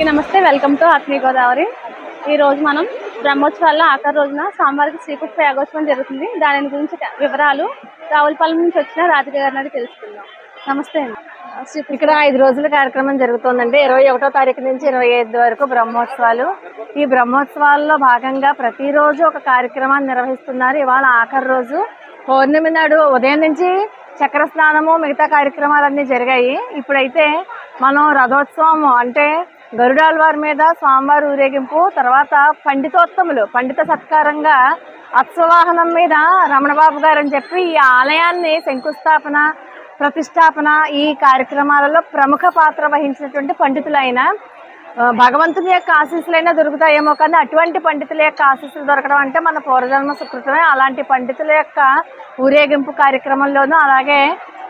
అందరికీ నమస్తే. Welcome to ఆత్మీయ గోదావరి ఈరోజు మనం బ్రహ్మోత్సవాల్లో ఆఖరి రోజున స్వామివారికి శ్రీకృష్ణ యాగోత్సవం జరుగుతుంది. దాని గురించి వివరాలు రావులపాలెం నుంచి వచ్చిన రాధిక గారిని తెలుసుకుందాం. నమస్తే అండి. ఇక్కడ ఐదు రోజుల కార్యక్రమం జరుగుతుందండి. ఇరవై ఒకటో తారీఖు నుంచి ఇరవై ఐదు వరకు బ్రహ్మోత్సవాలు. ఈ బ్రహ్మోత్సవాల్లో భాగంగా ప్రతిరోజు ఒక కార్యక్రమాన్ని నిర్వహిస్తున్నారు. ఇవాళ ఆఖరి రోజు పౌర్ణమి నాడు ఉదయం నుంచి చక్ర స్నానము మిగతా కార్యక్రమాలన్నీ జరిగాయి. ఇప్పుడైతే మనం రథోత్సవం అంటే గరుడాల్వారి మీద స్వామివారి ఊరేగింపు తర్వాత పండితోత్తములు పండిత సత్కారంగా అశ్వవాహనం మీద రమణబాబు గారు అని చెప్పి ఈ ఆలయాన్ని శంకుస్థాపన ప్రతిష్టాపన ఈ కార్యక్రమాలలో ప్రముఖ పాత్ర వహించినటువంటి పండితులైన భగవంతుని యొక్క ఆశీస్సులైనా దొరుకుతాయేమో కానీ అటువంటి పండితుల యొక్క ఆశీస్సులు దొరకడం అంటే మన పూర్వజన్మ సుకృతమే. అలాంటి పండితుల యొక్క ఊరేగింపు కార్యక్రమంలోనూ అలాగే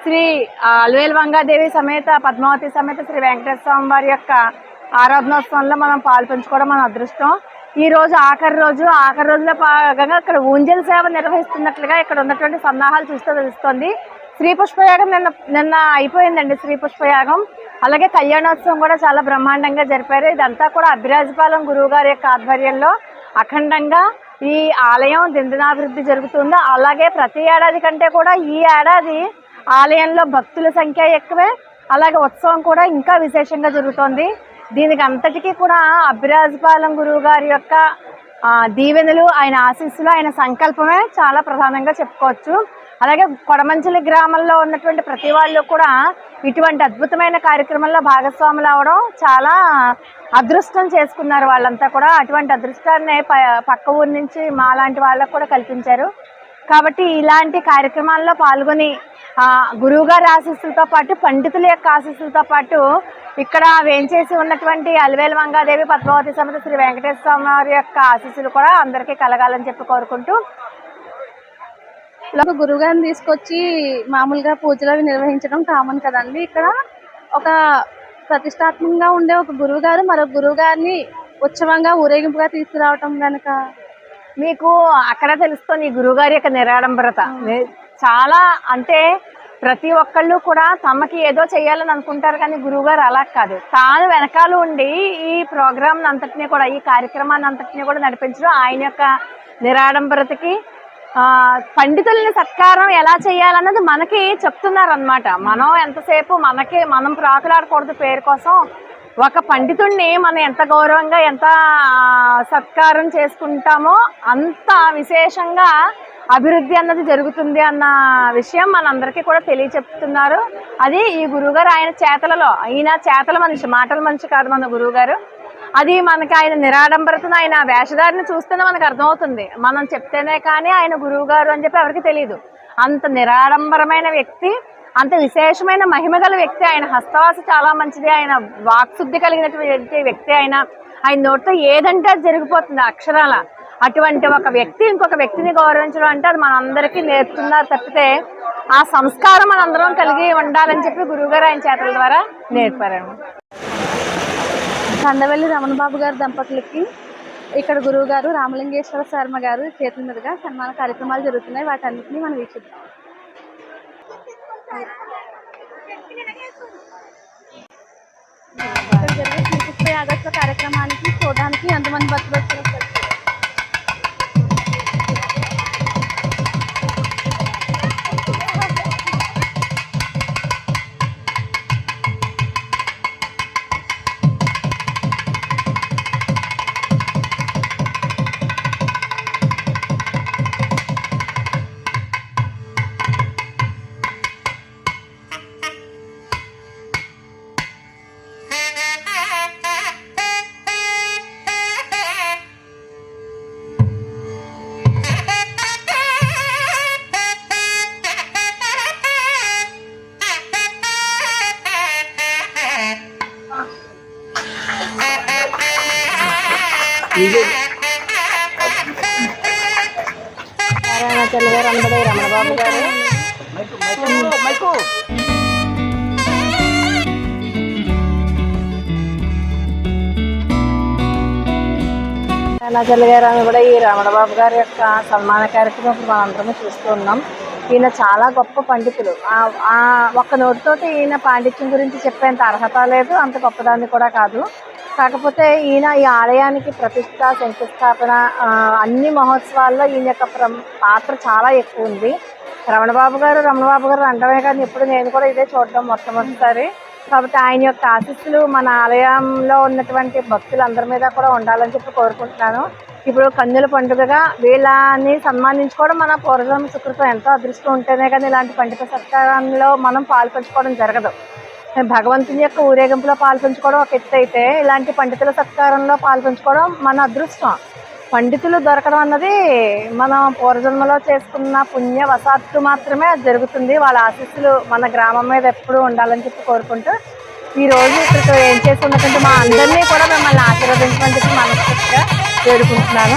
శ్రీ ఆ, అలవేలు వంగాదేవి సమేత పద్మావతి సమేత శ్రీ వెంకటేశ్వర స్వామి వారి యొక్క ఆరాధనోత్సవంలో మనం పాల్పంచుకోవడం మన అదృష్టం. ఈ రోజు ఆఖరి రోజు ఆఖరి రోజులో భాగంగా ఇక్కడ ఊంజల్ సేవ నిర్వహిస్తున్నట్లుగా ఇక్కడ ఉన్నటువంటి సన్నాహాలు చూస్తే తెలుస్తుంది. శ్రీ పుష్పయాగం నిన్న నిన్న అయిపోయిందండి శ్రీ పుష్పయాగం అలాగే కళ్యాణోత్సవం కూడా చాలా బ్రహ్మాండంగా జరిపారు. ఇదంతా కూడా అభిరాజపాలెం గురువు గారి యొక్క ఆధ్వర్యంలో అఖండంగా ఈ ఆలయం దిందనాభివృద్ధి జరుగుతుంది. అలాగే ప్రతి ఏడాది కంటే కూడా ఈ ఏడాది ఆలయంలో భక్తుల సంఖ్య ఎక్కువే. అలాగే ఉత్సవం కూడా ఇంకా విశేషంగా జరుగుతోంది. దీనికి అంతటికీ కూడా అభిరాజపాలెం గురువు గారి యొక్క దీవెనలు ఆయన ఆశీస్సులు ఆయన సంకల్పమే చాలా ప్రధానంగా చెప్పుకోవచ్చు. అలాగే కొడమంచిలి గ్రామంలో ఉన్నటువంటి ప్రతి వాళ్ళు కూడా ఇటువంటి అద్భుతమైన కార్యక్రమంలో భాగస్వాములు అవడం చాలా అదృష్టం చేసుకున్నారు వాళ్ళంతా కూడా. అటువంటి అదృష్టాన్ని ప- పక్క ఊరి నుంచి మాలాంటి వాళ్ళకు కూడా కల్పించారు. కాబట్టి ఇలాంటి కార్యక్రమాల్లో పాల్గొని గురువుగారి ఆశీస్సులతో పాటు పండితుల యొక్క ఆశీస్సులతో పాటు ఇక్కడ వేంచేసి ఉన్నటువంటి అలివేలు మంగాదేవి పద్మావతి సమేత శ్రీ వెంకటేశ్వర స్వామి వారి యొక్క ఆశీస్సులు కూడా అందరికీ కలగాలని చెప్పి కోరుకుంటూ గురువుగారిని తీసుకొచ్చి మామూలుగా పూజలు అవి నిర్వహించడం కామన్ కదండి. ఇక్కడ ఒక ప్రతిష్టాత్మకంగా ఉండే ఒక గురువు గారు మరొక గురువు గారిని ఉత్సవంగా ఊరేగింపుగా తీసుకురావటం కనుక మీకు అక్కడ తెలుస్తుంది ఈ గురువుగారి యొక్క నిరాడంబరత. చాలా అంటే ప్రతి ఒక్కళ్ళు కూడా తమకి ఏదో చేయాలని అనుకుంటారు కానీ గురువుగారు అలా కాదు. తాను వెనకాల ఉండి ఈ ప్రోగ్రామ్ అంతటిని కూడా ఈ కార్యక్రమాన్ని అంతటిని కూడా నడిపించడం ఆయన యొక్క నిరాడంబరతకి ఆ, పండితుల్ని సత్కారం ఎలా చేయాలన్నది మనకి చెప్తున్నారు అనమాట మనం ఎంతసేపు మనకి మనం ప్రాకులాడకూడదు పేరు కోసం. ఒక పండితుడిని మనం ఎంత గౌరవంగా ఎంత సత్కారం చేసుకుంటామో అంత విశేషంగా అభివృద్ధి అన్నది జరుగుతుంది అన్న విషయం మనందరికీ కూడా తెలియచెప్తున్నారు. అది ఈ గురువుగారు ఆయన చేతలలో ఈయన చేతల మనిషి మాటల మనిషి కాదు మన గురువుగారు. అది మనకి ఆయన నిరాడంబరతను ఆయన వేషధారిని చూస్తేనే మనకు అర్థమవుతుంది. మనం చెప్తేనే కానీ ఆయన గురువుగారు అని చెప్పి ఎవరికి తెలియదు అంత నిరాడంబరమైన వ్యక్తి అంత విశేషమైన మహిమ గల వ్యక్తి ఆయన హస్తవాస చాలా మంచిది. ఆయన వాక్శుద్ధి కలిగినటువంటి వ్యక్తి ఆయన. ఆయన నోటితో ఏదంటే అది జరిగిపోతుంది అక్షరాల. అటువంటి ఒక వ్యక్తి ఇంకొక వ్యక్తిని గౌరవించడం అంటే అది మనందరికీ నేర్పుతున్నారు తప్పితే ఆ సంస్కారం మనందరం కలిగి ఉండాలని చెప్పి గురువుగారు ఆయన చేతుల ద్వారా నేర్పారండి. కందవల్లి రమణ బాబు గారి దంపతులకి ఇక్కడ గురువు గారు రామలింగేశ్వర శర్మ గారు చేతుల మీదుగా సన్మాన కార్యక్రమాలు జరుగుతున్నాయి. వాటన్నిటిని మనం వీక్షిద్దాం. ఇక్కడ జరిగే కార్యక్రమానికి చూడడానికి ఎంతమంది భక్తులు వచ్చారో నారాయణాచార్య గారు అని కూడా ఈ రమణబాబు గారి యొక్క సన్మాన కార్యక్రమం ఇప్పుడు మనందరము చూస్తూ ఉన్నాం. ఈయన చాలా గొప్ప పండితులు. ఒక్క నోటితోటి ఈయన పాండిత్యం గురించి చెప్పేంత అర్హత లేదు అంత గొప్పదాన్ని కూడా కాదు. కాకపోతే ఈయన ఈ ఆలయానికి ప్రతిష్ట శంకుస్థాపన అన్ని మహోత్సవాల్లో ఈయన యొక్క పాత్ర చాలా ఎక్కువ ఉంది. రమణబాబు గారు రమణబాబు గారు అంటమే కానీ ఇప్పుడు నేను కూడా ఇదే చూడడం మొట్టమొదటిసారి. కాబట్టి ఆయన యొక్క ఆశీస్సులు మన ఆలయంలో ఉన్నటువంటి భక్తులందరి మీద కూడా ఉండాలని చెప్పి కోరుకుంటున్నాను. ఇప్పుడు కన్నుల పండుగగా వీళ్ళని సన్మానించుకోవడం మన పూర్వజన్మ సుకృతం ఎంతో అదృష్టం ఉంటేనే కానీ ఇలాంటి పండుగ సత్కారంలో మనం పాల్పంచుకోవడం జరగదు. భగవంతుని యొక్క ఊరేగింపులో పాల్పంచుకోవడం ఒక ఎత్తు అయితే ఇలాంటి పండితుల సత్కారంలో పాల్పంచుకోవడం మన అదృష్టం. పండితులు దొరకడం అన్నది మనం పూర్వజన్మలో చేసుకున్న పుణ్య వసాత్తు మాత్రమే అది జరుగుతుంది. వాళ్ళ ఆశీస్సులు మన గ్రామం మీద ఎప్పుడూ ఉండాలని చెప్పి కోరుకుంటూ ఈ రోజు ఇక్కడితో ఏం చేసుకున్నటువంటి మా అందరినీ కూడా మిమ్మల్ని ఆశీర్వదించమని చెప్పి మనస్ఫూర్తిగా వేడుకుంటున్నాను.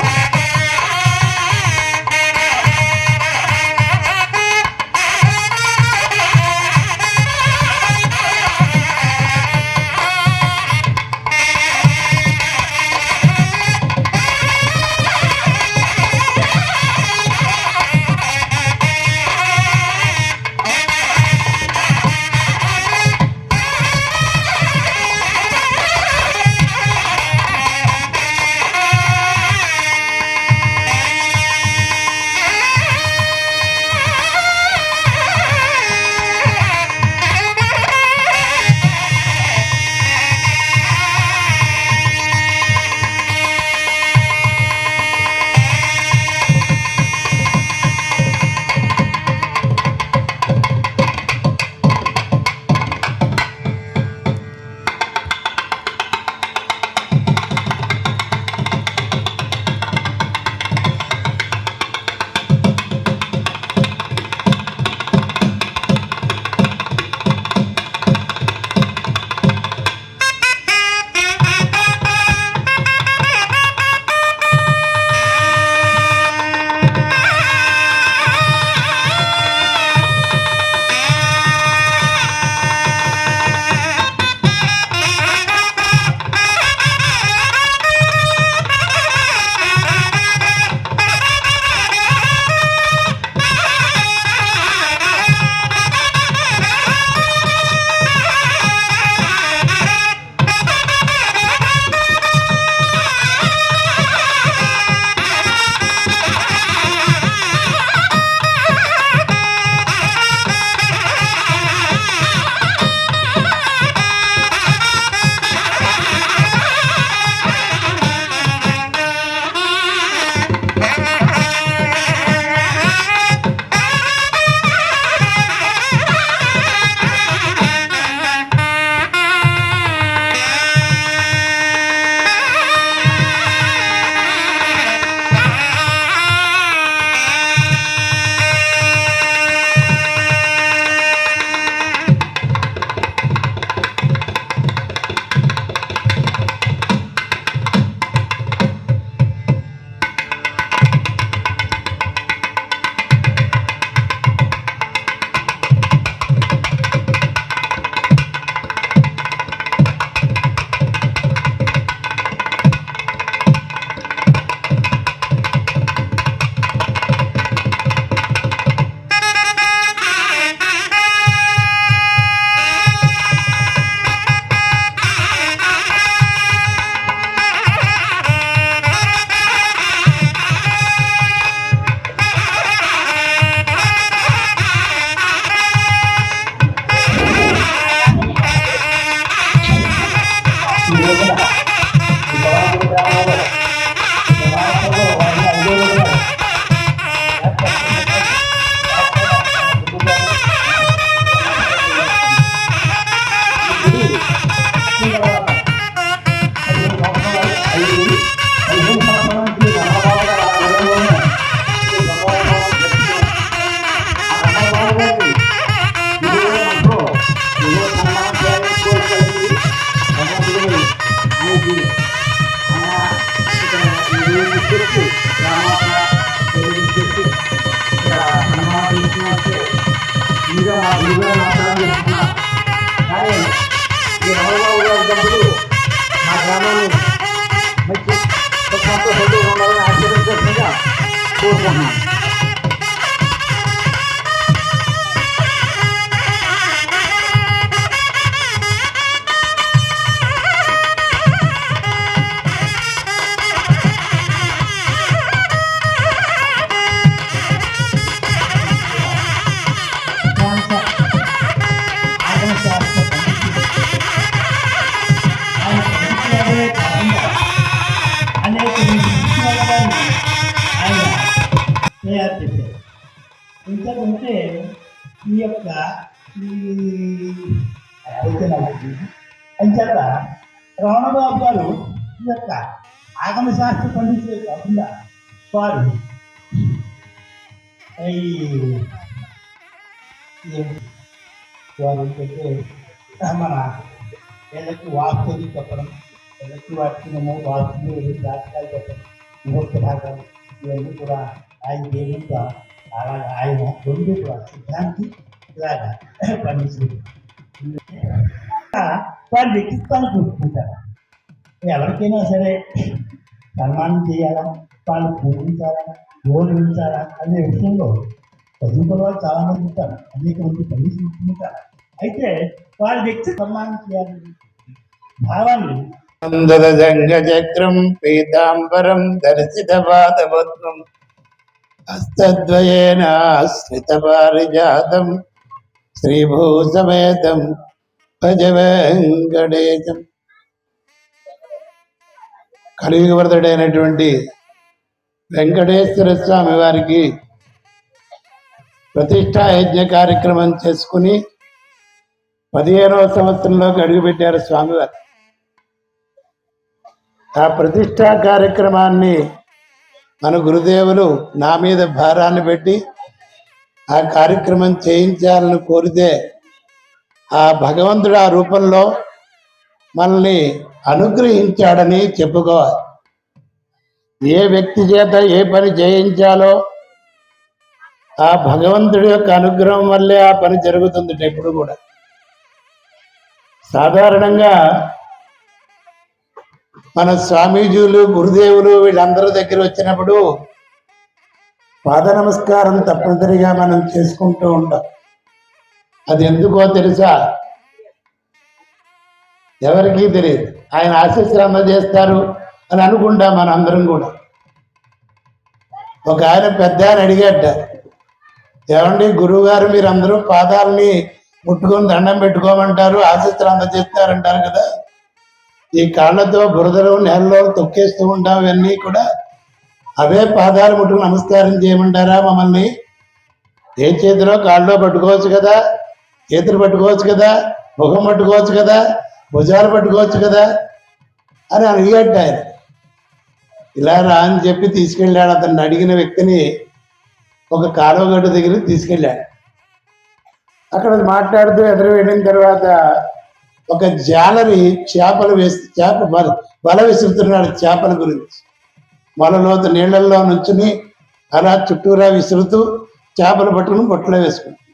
అయితే నాకు తెలియదు. అంచేత రమణబాబు గారు ఈ యొక్క ఆగమ శాస్త్ర పండితులే కాకుండా వారు వారు ఏంటంటే మన వీళ్ళకి వాస్తుని చెప్పడం వీళ్ళకి వాటికి వాస్తుని జాతకాలు చెప్పడం ముహూర్త భాగాలు ఇవన్నీ కూడా ఆయన దేవుడిగా అలాగే ఆయన రెండు కూడా సిద్ధాంతి ఇలాగా పండించింది వారి వ్యక్తిత్వాన్ని చూసుకుంటారు ఎవరికైనా సరే సన్మానం చేయాలా? వాళ్ళు పూజించాలా? గౌరవించాలా అనే విషయంలో చదువుకున్న వాళ్ళు చాలా మంది ఉంటారు. అనేక మంది పండితులు ఉంటారు అయితే వాళ్ళ వ్యక్తి సన్మానం చేయాలని భావాన్ని చక్రం పీతాంబరం దర్శిత పాదపద్మం హస్తద్వయేన శ్రిత పారిజాతం శ్రీభూసమేతం భజ వెంకటేశం కలియుగవర్ధుడైనటువంటి వెంకటేశ్వర స్వామి వారికి ప్రతిష్టా యజ్ఞ కార్యక్రమం చేసుకుని పదిహేనవ సంవత్సరంలోకి అడుగుపెట్టారు స్వామివారు. ఆ ప్రతిష్టా కార్యక్రమాన్ని మన గురుదేవులు నా మీద భారాన్ని పెట్టి ఆ కార్యక్రమం చేయించాలని కోరితే ఆ భగవంతుడు ఆ రూపంలో మనల్ని అనుగ్రహించాడని చెప్పుకోవాలి. ఏ వ్యక్తి చేత ఏ పని చేయించాలో ఆ భగవంతుడి యొక్క అనుగ్రహం వల్లే ఆ పని జరుగుతుంది ఎప్పుడు కూడా. సాధారణంగా మన స్వామీజీలు గురుదేవులు వీళ్ళందరి దగ్గర వచ్చినప్పుడు పాద నమస్కారం తప్పనిసరిగా మనం చేసుకుంటూ ఉంటాం అది ఎందుకో తెలుసా? ఎవరికీ తెలియదు. ఆయన ఆశీస్సులు అందజేస్తారు అని అనుకుంటాం మన అందరం కూడా. ఒక ఆయన పెద్ద ఆయన అడిగట ఏమండి గురువుగారు మీరు అందరూ పాదాలని ముట్టుకొని దండం పెట్టుకోమంటారు ఆశీస్సులు అందజేస్తారంటారు కదా? ఈ కాళ్ళతో బురదలో నేలలో తొక్కేస్తూ ఉంటాం ఇవన్నీ కూడా అవే పాదాలు ముట్టుకుని నమస్కారం చేయమంటారా మమ్మల్ని? ఏ చేతిలో కాళ్ళలో పట్టుకోవచ్చు కదా చేతులు పట్టుకోవచ్చు కదా ముఖం పట్టుకోవచ్చు కదా భుజాలు పట్టుకోవచ్చు కదా అని అడిగట్ట ఆయన. ఇలా రా అని చెప్పి తీసుకెళ్ళాడు అతన్ని. అడిగిన వ్యక్తిని ఒక కాలువ గడ్డ దగ్గరికి తీసుకెళ్ళాడు. అక్కడ మాట్లాడుతూ ఎదురు వెళ్ళిన తర్వాత ఒక జాలరి చేపలు వేసి చేప వల వల విసురుతున్నాడు చేపల గురించి. వలలోతు నీళ్ళల్లో నుంచుని అలా చుట్టూరా విసురుతూ చేపలు పట్టుకుని బొట్టలో వేసుకుంటాం.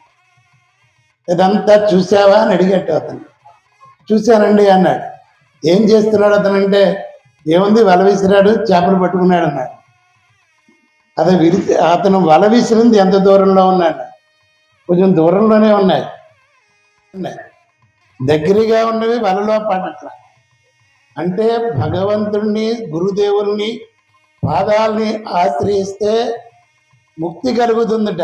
ఇదంతా చూసావా అని అడిగట్టు అతను. చూశానండి అన్నాడు. ఏం చేస్తున్నాడు అతను అంటే ఏముంది వల విసిరాడు చేపలు పట్టుకున్నాడు అన్నాడు. అదే విరి అతను వల విసిరింది ఎంత దూరంలో ఉన్నాడు? కొంచెం దూరంలోనే ఉన్నాయి. ఉన్నాయి. దగ్గరగా ఉన్నవి వలలో పడట్ల. అంటే భగవంతుణ్ణి గురుదేవుల్ని పాదాలని ఆశ్రయిస్తే ముక్తి కలుగుతుందట.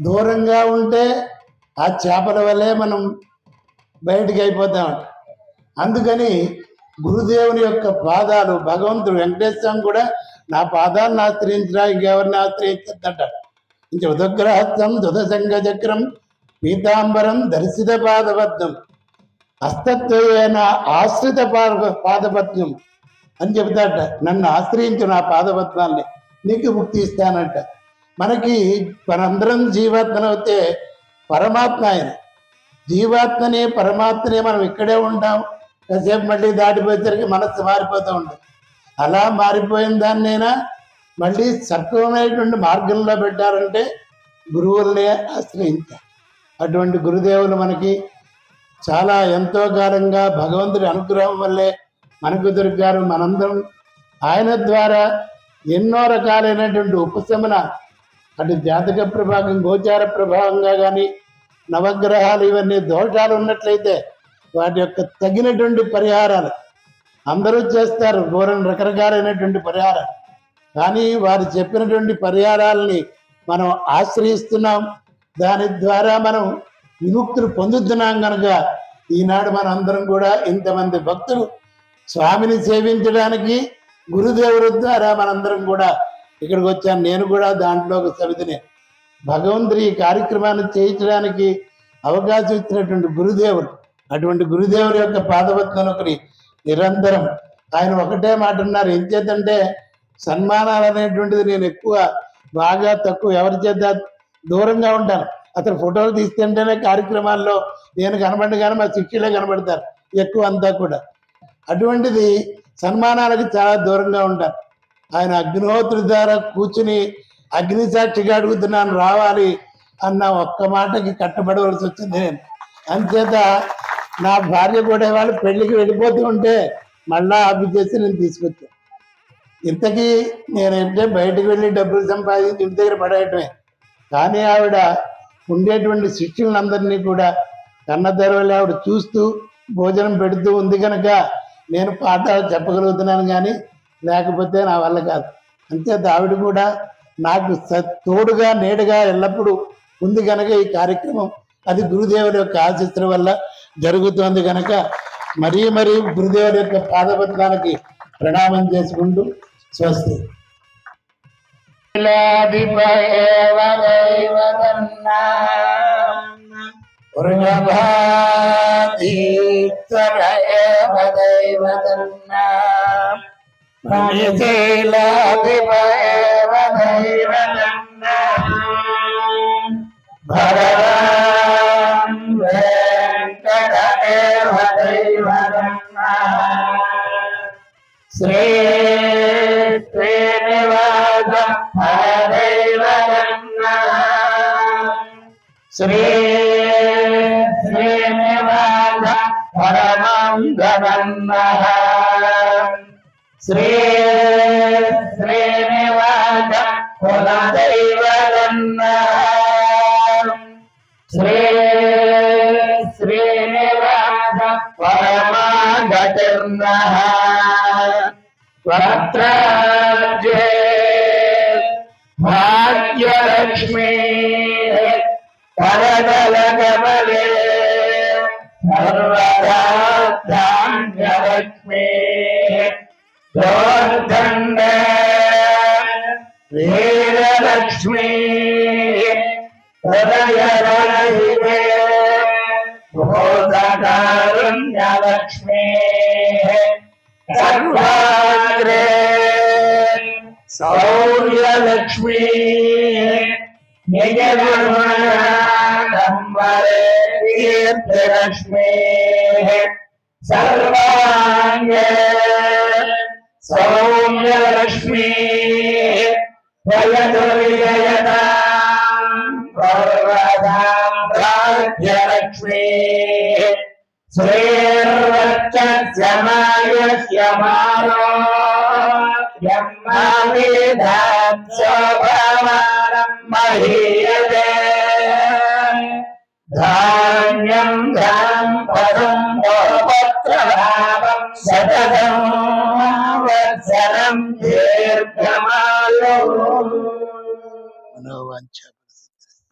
దూరంగా ఉంటే ఆ చేపల వల్లే మనం బయటికి అయిపోతామట. అందుకని గురుదేవుని యొక్క పాదాలు భగవంతుడు వెంకటేశ్వర కూడా నా పాదాలను ఆశ్రయించరా ఇంకెవరిని ఆశ్రయించద్దట. ఇంక ఉదగ్రహస్తం దుదసంగ చక్రం పీతాంబరం దర్శిత పాదబద్ధం హస్తత్వైన ఆశ్రిత పాద పాదపత్యం అని చెబుతాట నన్ను ఆశ్రయించు నా పాదపద్మాల్ని. నీకు ముక్తి ఇస్తానంట. మనకి మనందరం జీవాత్మనవుతే పరమాత్మ ఆయన. జీవాత్మనే పరమాత్మనే మనం ఇక్కడే ఉంటాం. కాసేపు మళ్ళీ దాటిపోయేసరికి మనస్సు మారిపోతూ ఉంటుంది. అలా మారిపోయిన దాన్నైనా మళ్ళీ సత్వమైనటువంటి మార్గంలో పెట్టారంటే గురువులనే ఆశ్రయించాలి. అటువంటి గురుదేవులు మనకి చాలా ఎంతో కాలంగా భగవంతుడి అనుగ్రహం వల్లే మనకు దొరికారు మనందరం. ఆయన ద్వారా ఎన్నో రకాలైనటువంటి ఉపశమన అటు జాతక ప్రభావం గోచార ప్రభావంగా కానీ నవగ్రహాలు ఇవన్నీ దోషాలు ఉన్నట్లయితే వాటి యొక్క తగినటువంటి పరిహారాలు అందరూ చేస్తారు. ఘోరం రకరకాలైనటువంటి పరిహారాలు. కానీ వారు చెప్పినటువంటి పరిహారాలని మనం ఆశ్రయిస్తున్నాం. దాని ద్వారా మనం విముక్తులు పొందుతున్నాం కనుక ఈనాడు మన అందరం కూడా ఇంతమంది భక్తులు స్వామిని సేవించడానికి గురుదేవుడు ద్వారా మనందరం కూడా ఇక్కడికి వచ్చాను నేను కూడా దాంట్లో ఒక సమితిని భగవంతుడి ఈ కార్యక్రమాన్ని చేయించడానికి అవకాశం ఇచ్చినటువంటి గురుదేవుడు అటువంటి గురుదేవుడి యొక్క పాదపత్నొకరి నిరంతరం. ఆయన ఒకటే మాట ఉన్నారు ఏం చేతంటే సన్మానాలు అనేటువంటిది నేను ఎక్కువ బాగా తక్కువ ఎవరి చేత దూరంగా ఉంటాను. అతను ఫోటోలు తీస్తుంటేనే కార్యక్రమాల్లో నేను కనబడి కానీ మా శిక్షలే కనబడతారు ఎక్కువ అంతా కూడా. అటువంటిది సన్మానాలకు చాలా దూరంగా ఉంటాను ఆయన అగ్నిహోత్రుడి ద్వారా కూర్చుని అగ్ని సాక్షిగా అడుగుతున్నాను రావాలి అన్న ఒక్క మాటకి కట్టబడవలసి వచ్చింది నేను. అంతేత నా భార్య కూడా వాళ్ళు పెళ్ళికి వెళ్ళిపోతూ ఉంటే మళ్ళా ఆఫీ చేసి నేను తీసుకొచ్చాను. ఇంతకీ నేనంటే బయటకు వెళ్ళి డబ్బులు సంపాదించి ఇంటి దగ్గర పడేయటమే. కానీ ఆవిడ ఉండేటువంటి శిష్యులందరినీ కూడా కన్న తెరవలే ఆవిడ చూస్తూ భోజనం పెడుతూ ఉంది కనుక నేను పాఠాలు చెప్పగలుగుతున్నాను కానీ లేకపోతే నా వల్ల కాదు. అంచేత ఆవిడ కూడా నాకు తోడుగా నీడగా ఎల్లప్పుడూ ఉంది కనుక ఈ కార్యక్రమం. అది గురుదేవుడి యొక్క ఆశీస్సుల వల్ల జరుగుతోంది కనుక మరీ మరీ గురుదేవుడి యొక్క పాదపత్రానికి ప్రణామం చేసుకుంటూ స్వస్తి. శ్రీ శ్రీనివాస శ్రీ శ్రీనివాస పరమం శ్రీ శ్రీనివాస కులదైవన్న శ్రీ శ్రీనివాస పరమాగతిర్న dream. భాగ్యలక్ష్మీ శ్రీర్వచ్చమాయస్యమానో యమ్మావిధాత్సోభమానం మహీయతే ధాన్యం